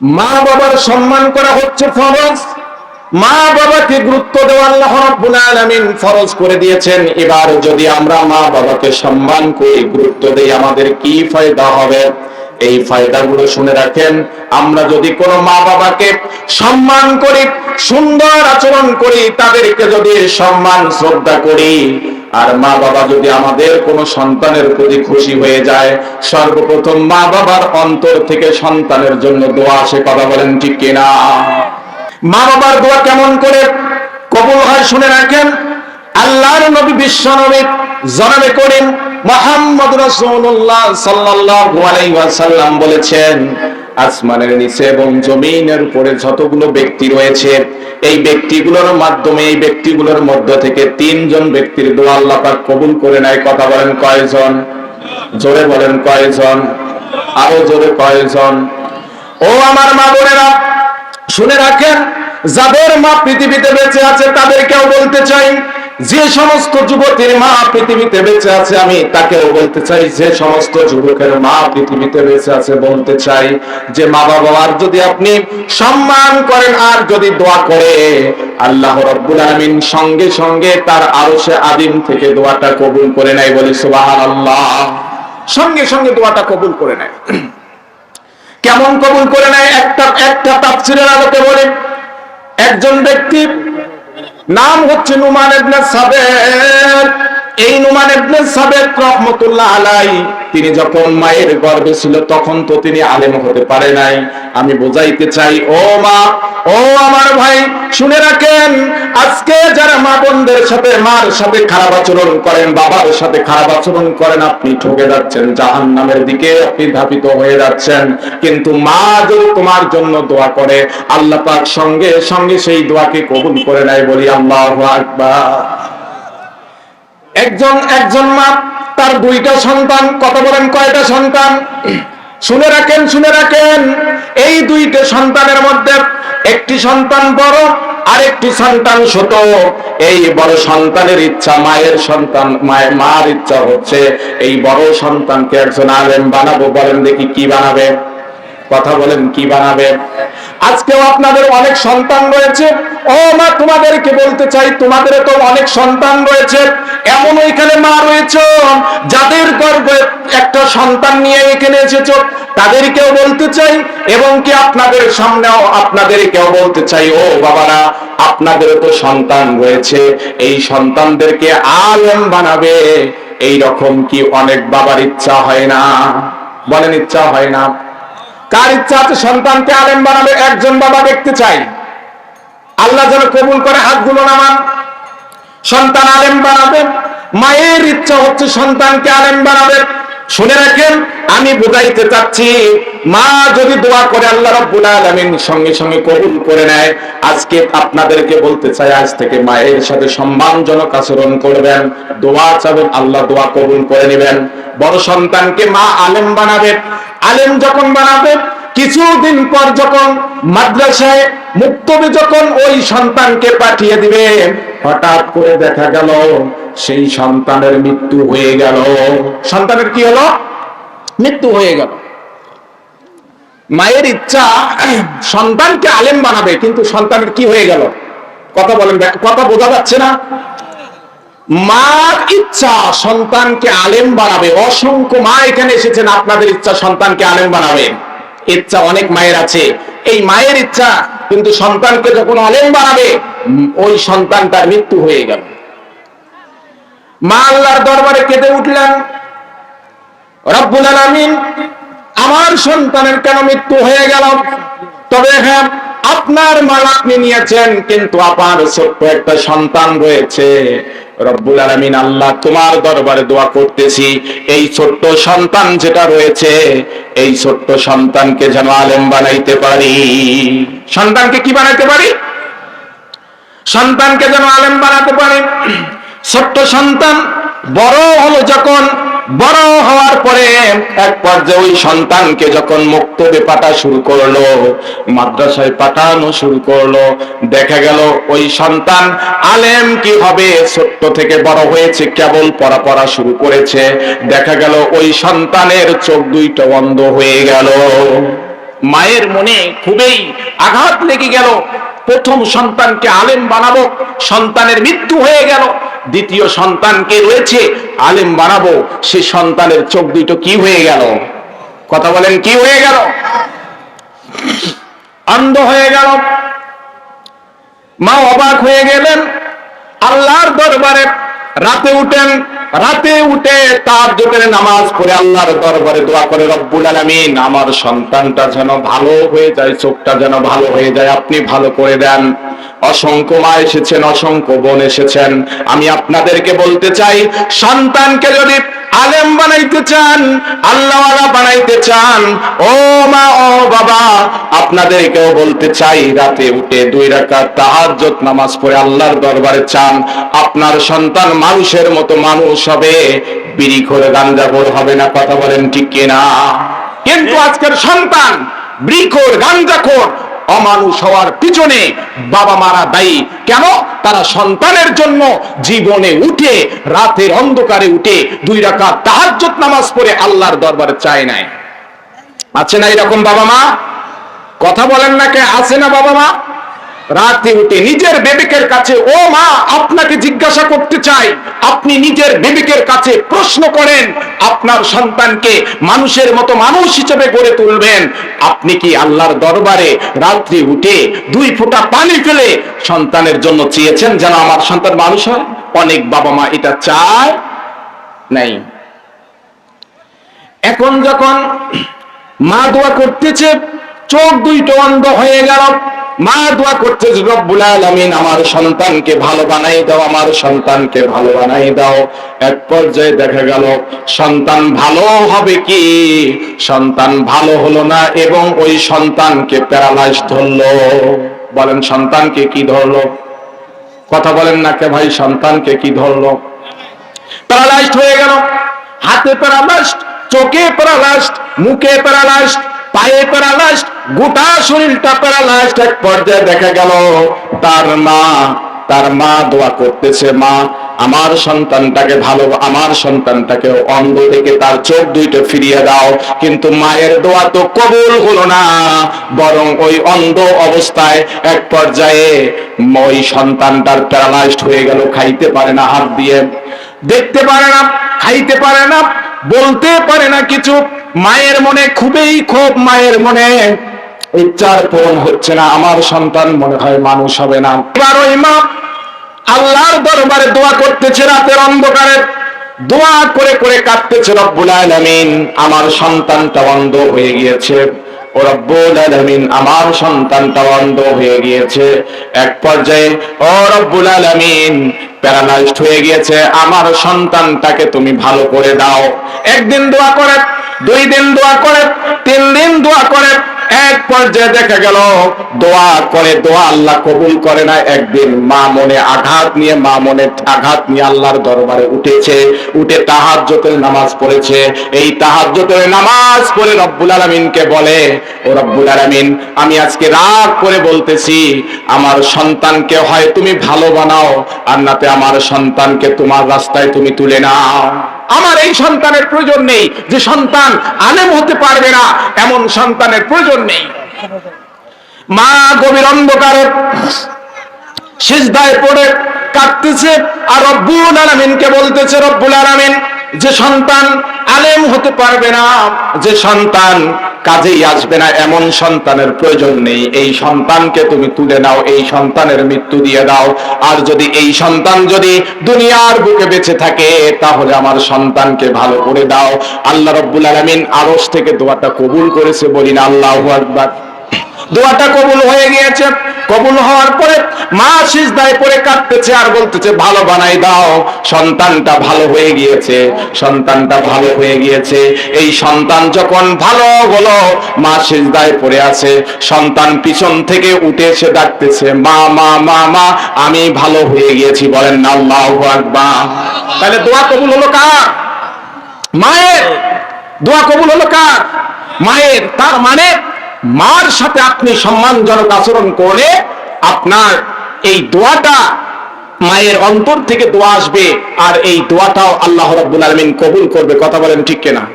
মা বাবার সম্মান করা হচ্ছে ফরজ। মা বাবাকে গুরুত্ব দেওয়া আল্লাহ ফরজ করে দিয়েছেন। এবার যদি আমরা মা বাবাকে সম্মান করি, গুরুত্ব দেই, আমাদের কি ফায়দা হবে? এই ফায়দাগুলো শুনে রাখেন। আমরা যদি কোনো মা বাবাকে সম্মান করি, সুন্দর আচরণ করি, তাদেরকে যদি সম্মান, শ্রদ্ধা করি আর মা বাবা যদি আমাদের কোনো সন্তানের প্রতি খুশি হয়ে যায়, সর্বপ্রথম মা বাবার অন্তর থেকে সন্তানের জন্য দোয়া আসে কথা বলেন, ঠিক কিনা? মা বাবার দোয়া কেমন করে কবুল হয় শুনে রাখেন। আল্লাহর নবী বিশ্ব নবী জনাবে করেন মোহাম্মদ রাসূলুল্লাহ সাল্লাল্লাহু আলাইহি ওয়াসাল্লাম বলেছেন আসমানের নিচে এবং জমিনের উপরে যতগুলো ব্যক্তি রয়েছে, এই ব্যক্তিগুলোর মাধ্যমে, এই ব্যক্তিগুলোর মধ্য থেকে তিনজন ব্যক্তির দোয়া আল্লাহ পাক কবুল করে নেয়। কথা বলেন কয়জন? জোরে বলেন কয়জন? আরও জোরে কয়জন? ও আমার মা বোনেরা, শুনে রাখেন, যাদের মা পৃথিবীতে বেঁচে আছে, তাদেরকেও বলতে চাই যে সমস্ত যুবকের মা পৃথিবীতে বেঁচে আছে, আমি তাকেও বলতে চাই, যে সমস্ত যুবকের মা পৃথিবীতে বেঁচে আছে বলতে চাই, যে মা বাবার যদি আপনি সম্মান করেন, আর যদি দোয়া করে, আল্লাহ রব্বুল আলামিন সঙ্গে সঙ্গে তার আরশে আদিম থেকে দোয়াটা কবুল করে নেয় বলি সুবহানাল্লাহ। সঙ্গে সঙ্গে দোয়াটা কবুল করে নেয়। কেমন কবুল করে নেয়? একটা একটা তাফসিরের আলোকে বলে। একজন ব্যক্তি নাম হচ্ছে নুমান এই নুমান ইবনে সাবেদ রহমতুল্লাহ আলাই তিনি যখন মায়ের গর্ভে ছিল, তখন তো তিনি আলেম হতে পারে নাই। আমি বোঝাইতে চাই, ও মা, ও আমার ভাই, শুনে রাখেন, আজকে যারা মা বোনদের সাথে, মার সাথে খারাপ আচরণ করেন, বাবার সাথে খারাপ আচরণ করেন, আপনি ঠকে যাচ্ছেন জাহান নামের দিকে আপনি ধাবিত হয়ে যাচ্ছেন। কিন্তু মা যদি তোমার জন্য দোয়া করে, আল্লাহ পাক সঙ্গে সঙ্গে সেই দোয়াকে কবুল করে নেয় বলি, আল্লাহ আকবার। একজন একজন মা তার দুইটা সন্তান, কত বলেন কয়টা সন্তান? শুনে রাখেন শুনে রাখেন। এই দুইটা সন্তানের মধ্যে একটি সন্তান বড় আর একটি সন্তান ছোট। এই বড় সন্তানের ইচ্ছা মায়ের সন্তান, মায়ের মার ইচ্ছা হচ্ছে এই বড় সন্তানকে একজন আলেম বানাবো। বলেন দেখি কি বানাবে? কথা বলেন, কি বানাবে আজকেও আপনাদের অনেক সন্তান রয়েছে। ও মা, তোমাদেরকে বলতে চাই তোমাদের তো অনেক সন্তান রয়েছে। এমন এখানে মা রয়েছে, যাদের গর্বে একটা সন্তান নিয়ে এখানে এসেছ, তাদেরকেও বলতে চাই, এবং কি আপনাদের সামনেও আপনাদেরকেও বলতে চাই, ও বাবারা, আপনাদের তো সন্তান রয়েছে, এই সন্তানদেরকে আলম বানাবে। এই রকম কি অনেক বাবার ইচ্ছা হয় না? বলেন, ইচ্ছা হয় না? কার ইচ্ছা আছে সন্তানকে আলেম বানাবে? একজন বাবা দেখতে চাই। আল্লাহ যেন কবুল করে হাতগুলো নামান। সন্তান আলেম বানাবে। মায়ের ইচ্ছা হচ্ছে সন্তানকে আলেম বানাবে। শুনে রাখেন, আমি বুঝাইতে চাচ্ছি, মা যদি দোয়া করে আল্লাহ রাব্বুল আলামিন সঙ্গে সঙ্গে কবুল করে নেয়, আজকে আপনাদেরকে বলতে চাই, আজ থেকে মায়ের সাথে সম্মানজনক আচরণ করবেন, দোয়া চাবেন, আল্লাহ দোয়া কবুল করে নেবেন। বড় সন্তানকে মা আলেম বানাবে। আলেম যখন বানাবে, কিছুদিন পর যখন মাদ্রাসায় মুক্তবে যখন ওই সন্তানকে পাঠিয়ে দিবে, হঠাৎ করে দেখা গেল সেই সন্তানের মৃত্যু হয়ে গেল। সন্তানের কি হলো? মৃত্যু হয়ে গেল। মায়ের ইচ্ছা, সন্তানকে আলেম বানাবে, কিন্তু সন্তানের কি হয়ে গেল? কথা বলেন কথা বোঝা যাচ্ছে না? মার ইচ্ছা সন্তানকে আলেম বানাবে। অসংখ্য মা এখানে এসেছেন, আপনাদের ইচ্ছা সন্তানকে আলেম বানাবে। ইচ্ছা অনেক মায়ের আছে। এই মায়ের ইচ্ছা কিন্তু সন্তানকে যখন আলেম বানাবে, ওই সন্তানটার মৃত্যু হয়ে গেল। মা আল্লাহর দরবারে কেঁদে উঠলেন, রব্বুল আলামিন, আমার সন্তানের কেন মৃত্যু হয়ে গেল? তবে হ্যাঁ আপনার মাল আপনি নিয়েছেন, কিন্তু আপনার ছোট্ট একটা সন্তান রয়েছে। রব্বুল আলমিন আল্লাহ তোমার দরবারে দোয়া করতেছি, এই ছোট্ট সন্তান যেটা রয়েছে, এই ছোট্ট সন্তানকে যেন আলেম বানাইতে পারি। সন্তানকে কি বানাইতে পারি? সন্তানকে যেন আলেম বানাতে পারে। ছোট্ট সন্তান বড় হলো যখন, বড় পরে এক পর্যায়ে ওই সন্তানকে যখন মুক্তবে পাঠা শুরু করল, মাদ্রাসায় পাঠানো শুরু করল, দেখা গেল ওই সন্তান আলেম কি হবে, ছোট্ট থেকে বড় হয়েছে, কেবল পড়া পড়া শুরু করেছে। দেখা গেল ওই সন্তানের চোখ দুইটা বন্ধ হয়ে গেল। মায়ের মনে খুবই আঘাত লেগে গেল। প্রথম সন্তানকে আলেম বানাবো, সন্তানের মৃত্যু হয়ে গেল। দ্বিতীয় সন্তানকে রয়েছে, আলেম বানাবো। সে সন্তানের চোখ দুটো কি হয়ে গেল? কথা বলেন, কি হয়ে গেল? অন্ধ হয়ে গেল। মা অবাক হয়ে গেলেন। আল্লাহর দরবারে রাতে উঠেন, রাতে উঠে তার জোটের নামাজ পড়ে আল্লাহর দরবারে দোয়া করে, রব্বুল আলামিন, আমার সন্তানটা যেন ভালো হয়ে যায়, চোখটা যেন ভালো হয়ে যায়, আপনি ভালো করে দেন। অসংখ্য মা এসেছেন, অসংখ্য বোন এসেছেন। আমি আপনাদেরকে বলতে চাই, সন্তানকে যদি আলেম বানাইতে চান, আল্লাহওয়ালা বানাইতে চান, ও মা, ও বাবা, আপনাদেরকেও বলতে চাই, রাতে উঠে দুই রাকাত তাহাজ্জুদ নামাজ পড়ে আল্লাহর দরবারে চান, আপনার সন্তান মানুষের মতো মানুষ হবে, বিড়ি করে গাঞ্জাখোর হবে না, কথা বলেন ঠিক কিনা? কিন্তু আজকের সন্তান বৃখোর গাঞ্জাখোর অমানুষ হওয়ার পিছনে বাবা মারা দায়ী। কেন? তারা সন্তানের জন্য জীবনে উঠে, রাতের অন্ধকারে উঠে দুই রাখা তাহাজ্জত নামাজ পড়ে আল্লাহর দরবারে চায় নাই। আছে না এরকম বাবা মা? কথা বলেন না কে? আছে না বাবা মা? রাতে উঠে নিজের বিবেকের কাছে, ও মা, আপনাকে জিজ্ঞাসা করতে চাই। আপনি নিজের বিবেকের কাছে প্রশ্ন করেন, আপনার সন্তানকে মানুষের মতো মানুষ হিসেবে গড়ে তুলবেন। আপনি কি আল্লাহর দরবারে রাত্রি উঠে দুই ফোঁটা পানি ফেলে সন্তানের জন্য চেয়েছেন যেন আমার সন্তান মানুষ হয়? অনেক বাবা মা এটা চায় নাই। এখন যখন মা দোয়া করতেছে, চোখ দুইটো অন্ধ হয়ে গেল। মা দোয়া করতেছে রব্বুল আলামিন আমার সন্তানকে ভালো বানাই দাও, আমার সন্তানকে ভালো বানাই দাও। এক পর্যায়ে দেখা গেল, সন্তান ভালো হবে কি? সন্তান ভালো হলো না, এবং ওই সন্তানকে প্যারালাইজ ধরলো। বলেন, সন্তানকে কি ধরলো? কথা বলেন না কে ভাই, সন্তানকে কি ধরলো? প্যারালাইজড হয়ে গেল। হাতে প্যারালাইজড, চোখে প্যারালাইজড, মুখে প্যারালাইজড পায়ে প্যারালাইজড গোটা শরীরটা প্যারালাইজড এক পর্যায়ে দেখা গেল, তার মা তার মা দোয়া করতেছে, মা, আমার সন্তানটাকে ভালো, আমার সন্তানটাকে অন্ধ থেকে তার চোখ দুইটা ফিরিয়ে দাও, কিন্তু মায়ের দোয়া তো কবুল হলো না, বরং ওই অন্ধ অবস্থায় এক পর্যায়ে ওই সন্তানটার প্যারালাইজড হয়ে গেল, খাইতে পারে না, হাত দিয়ে। দেখতে পারে না, খাইতে পারে না, বলতে পারে না কিছু মায়ের মনে, খুবই ক্ষোভ মায়ের মনে। ইচ্ছার পূরণ হচ্ছে না, আমার সন্তান মনে হয় মানুষ হবে না। এবার ওই মা আল্লাহর দরবারে দোয়া করতেছে রাতের অন্ধকারে। দোয়া করে করে কাঁদতেছে রব্বুল আলামিন, আমার সন্তানটা অন্ধ হয়ে গিয়েছে। ও রব্বুল আলামিন, আমার সন্তানটা অন্ধ হয়ে গিয়েছে। এক পর্যায়ে, ও রব্বুল আলামিন, প্যারালাইজড হয়ে গিয়েছে, আমার সন্তানটাকে তুমি ভালো করে দাও। একদিন দোয়া করে দুই দিন দোয়া করে, তিন দিন দোয়া করে, এক পর্যায়ে দেখা গেল, দোয়া করে, দোয়া আল্লাহ কবুল করে না। একদিন মা মনে আঘাত নিয়ে, মা মনে আঘাত নিয়ে আল্লাহর দরবারে উঠেছে, উঠে তাহাজ্জতের নামাজ পড়েছে। এই তাহাজ্জতের নামাজ পড়ে রব্বুল আলামিনকে বলে, ও রব্বুল আলামিন, আমি আজকে রাগ করে বলতেছি, আমার সন্তানকে হয় তুমি ভালো বানাও, আর নাতে আমার সন্তানকে তোমার রাস্তায় তুমি তুলে নাও। আমার এই সন্তানের প্রয়োজন নেই। যে সন্তান আলেম হতে পারবে না, এমন সন্তানের প্রয়োজন নেই। মা গভীর অন্ধকারে সিজদায় পড়ে কাঁদতেছে আর রব্বুল আলমিনকে বলতেছে, রব্বুল আলমিন, যে সন্তান আলেম হতে পারবে না, যে সন্তান কাজেই আসবে না, এমন সন্তানের প্রয়োজন নেই। এই সন্তানকে তুমি তুলে নাও, এই সন্তানের মৃত্যু দিয়ে দাও। আর যদি এই সন্তান যদি দুনিয়ার বুকে বেঁচে থাকে, তাহলে আমার সন্তানকে ভালো করে দাও। আল্লাহ রব্বুল আলমিন আরস থেকে দোয়াটা কবুল করেছে, বলি না, আল্লাহ আকবার। দোয়াটা কবুল হয়ে গিয়েছে। কবুল হওয়ার পরে মা সিজদায় পড়ে কাঁদতেছে আর বলতেছে, ভালো বানাই দাও, সন্তানটা ভালো হয়ে গিয়েছে, সন্তানটা ভালো হয়ে গিয়েছে। এই সন্তান যখন ভালো হলো, মা সিজদায় পড়ে আছে। সন্তান পিছন থেকে উঠে এসে ডাকতেছে, মা মা মা মা, আমি ভালো হয়ে গিয়েছি। বলেন না আল্লাহু আকবার। তাহলে দোয়া কবুল হলো কার? মায়ের। দোয়া কবুল হলো কার? মায়ের। তার মানে মার সাথে আপনি সম্মানজনক আচরণ করলে আপনার এই দোয়াটা মায়ের অন্তর থেকে দোয়া আসবে, আর এই দোয়াটাও আল্লাহ রাব্বুল আলামিন কবুল করবে। কথা বলেন ঠিক কিনা?